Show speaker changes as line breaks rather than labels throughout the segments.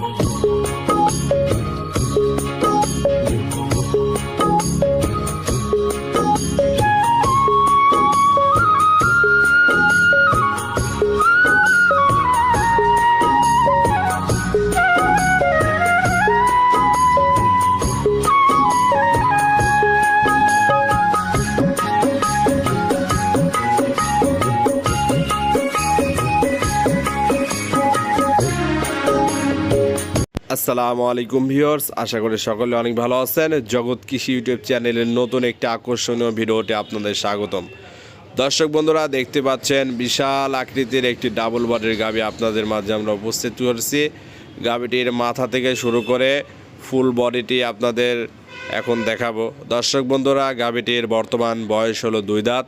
Thank you. আসসালামু আলাইকুম viewers, আশা করি সকলে অনেক ভালো আছেন। জগৎ কৃষি ইউটিউব চ্যানেলের নতুন একটি আকর্ষণীয় ভিডিওতে আপনাদের স্বাগতম। দর্শক বন্ধুরা, দেখতে পাচ্ছেন বিশাল আকৃতির একটি ডাবল বডির গাবি আপনাদের মাঝে আমরা উপস্থিত করেছি গাবিটির মাথা থেকে শুরু করে ফুল বডিটি আপনাদের এখন দেখাবো। দর্শক বন্ধুরা, গাবিটির বর্তমান বয়স হলো দুই দাঁত।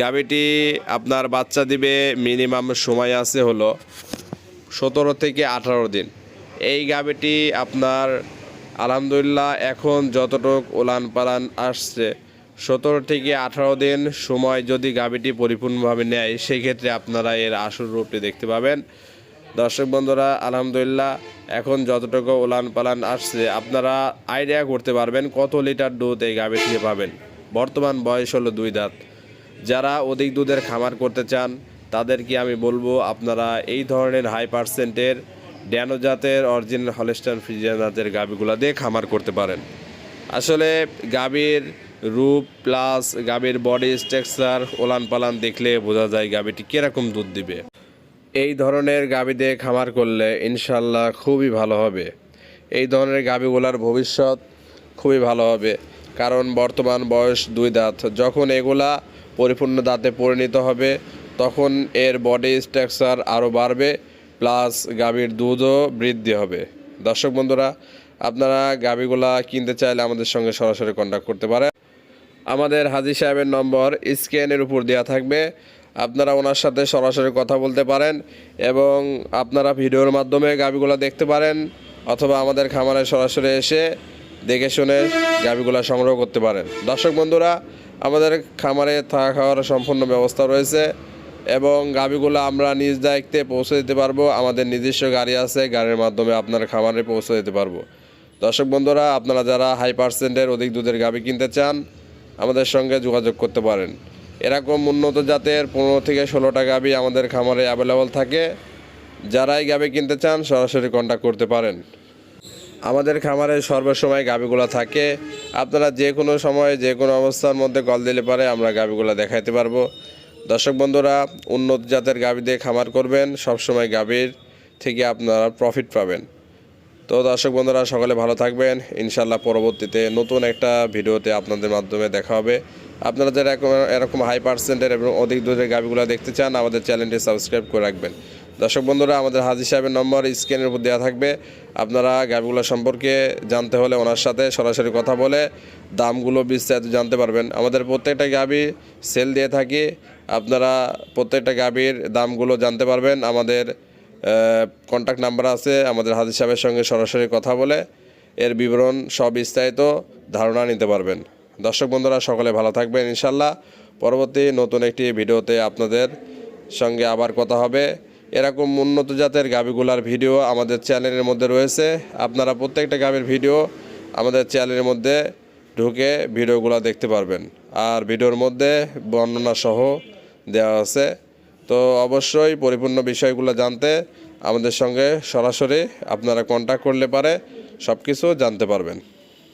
গাবিটি আপনার বাচ্চা দিবে মিনিমাম সময় আছে হলো সতেরো থেকে আঠারো দিন। এই গাবিটি আপনার, আলহামদুলিল্লাহ, এখন যতটুক ওলান পালান আসছে। সতেরো থেকে আঠারো দিন সময় যদি গাবিটি পরিপূর্ণভাবে নেয় সেই ক্ষেত্রে আপনারা এর আসল রূপটি দেখতে পাবেন। দর্শক বন্ধুরা, আলহামদুলিল্লাহ, এখন যতটুকু ওলান পালান আসছে, আপনারা আইডিয়া করতে পারবেন কত লিটার দুধ এই গাভি থেকে পাবেন। বর্তমান বয়স হলো দুই দাঁত। যারা অধিক দুধের খামার করতে চান, তাদেরকে আমি বলব, আপনারা এই ধরনের হাই পার্সেন্টের ড্যানো জাতের অরিজিনাল হলেস্টান ফ্রিজিয়ান জাতের গাভিগুলো দিয়ে খামার করতে পারেন। আসলে গাভীর রূপ প্লাস গাভীর বডি স্ট্রাকচার ওলান পালান দেখলে বোঝা যায় গাভীটি কীরকম দুধ দিবে। এই ধরনের গাভী দিয়ে খামার করলে ইনশাল্লাহ খুবই ভালো হবে। এই ধরনের গাভীগুলার ভবিষ্যৎ খুবই ভালো হবে। কারণ বর্তমান বয়স দুই দাঁত। যখন এগুলা পরিপূর্ণ দাঁতে পরিণত হবে, তখন এর বডি স্ট্রাকচার আরও বাড়বে। প্লাস গাভীর দুধও বৃদ্ধি হবে। দর্শক বন্ধুরা, আপনারা গাভীগুলা কিনতে চাইলে আমাদের সঙ্গে সরাসরি কন্ট্যাক্ট করতে পারেন। আমাদের হাজি সাহেবের নম্বর স্ক্যানের উপর দেওয়া থাকবে। আপনারা ওনার সাথে সরাসরি কথা বলতে পারেন এবং আপনারা ভিডিওর মাধ্যমে গাভিগুলো দেখতে পারেন অথবা আমাদের খামারে সরাসরি এসে দেখে শুনে গাভিগুলো সংগ্রহ করতে পারেন। দর্শক বন্ধুরা, আমাদের খামারে থাকা খাওয়ার সম্পূর্ণ ব্যবস্থা রয়েছে। এবং গাভিগুলো আমরা নিজ দায়িত্বে পৌঁছে দিতে পারব। আমাদের নিজস্ব গাড়ি আছে, গাড়ির মাধ্যমে আপনার খামারে পৌঁছে দিতে পারব। দর্শক বন্ধুরা, আপনারা যারা হাই পার্সেন্টের অধিক দুধের গাভি কিনতে চান, আমাদের সঙ্গে যোগাযোগ করতে পারেন। এরকম উন্নত জাতের পনেরো থেকে ষোলোটা গাভি আমাদের খামারে অ্যাভেলেবল থাকে। যারাই গাভি কিনতে চান, সরাসরি কন্ট্যাক্ট করতে পারেন। আমাদের খামারে সর্বসময় গাভিগুলো থাকে। আপনারা যে কোনো সময় যে কোনো অবস্থার মধ্যে কল দিলে পারে আমরা গাভিগুলো দেখাইতে পারব। দর্শক বন্ধুরা উন্নত জাতের গাভি দিয়ে খামার করবেন সবসময় গাভীর থেকে আপনারা প্রফিট পাবেন। তো দর্শক বন্ধুরা, সকলে ভালো থাকবেন। ইনশাল্লাহ পরবর্তীতে নতুন একটা ভিডিওতে আপনাদের মাধ্যমে দেখা হবে। আপনারা যারা এরকম হাই পার্সেন্টের এবং অধিক দূরের গাভিগুলো দেখতে চান, আমাদের চ্যানেলটি সাবস্ক্রাইব করে রাখবেন। দর্শক বন্ধুরা, আমাদের হাজি সাহেবের নম্বর স্ক্রিনের উপর দেওয়া থাকবে। আপনারা গাভিগুলো সম্পর্কে জানতে হলে ওনার সাথে সরাসরি কথা বলে দামগুলো বিস্তারিত জানতে পারবেন। আমাদের প্রত্যেকটা গাভি সেল দিয়ে থাকি। আপনারা প্রত্যেকটা গাভির দামগুলো জানতে পারবেন। আমাদের কন্ট্যাক্ট নাম্বার আছে, আমাদের হাজির সাহেবের সঙ্গে সরাসরি কথা বলে এর বিবরণ সব বিস্তারিত ধারণা নিতে পারবেন। দর্শক বন্ধুরা, সকলে ভালো থাকবেন ইনশাল্লাহ পরবর্তী নতুন একটি ভিডিওতে আপনাদের সঙ্গে আবার কথা হবে। এরকম উন্নত জাতের গাভিগুলার ভিডিও আমাদের চ্যানেলের মধ্যে রয়েছে। আপনারা প্রত্যেকটা গাভির ভিডিও আমাদের চ্যানেলের মধ্যে ঢুকে ভিডিওগুলো দেখতে পারবেন। আর ভিডিওর মধ্যে বর্ণনা সহ দেওয়া আছে। তো অবশ্যই পরিপূর্ণ বিষয়গুলো জানতে আমাদের সঙ্গে সরাসরি আপনারা কন্ট্যাক্ট করলে পারে সব কিছু জানতে পারবেন।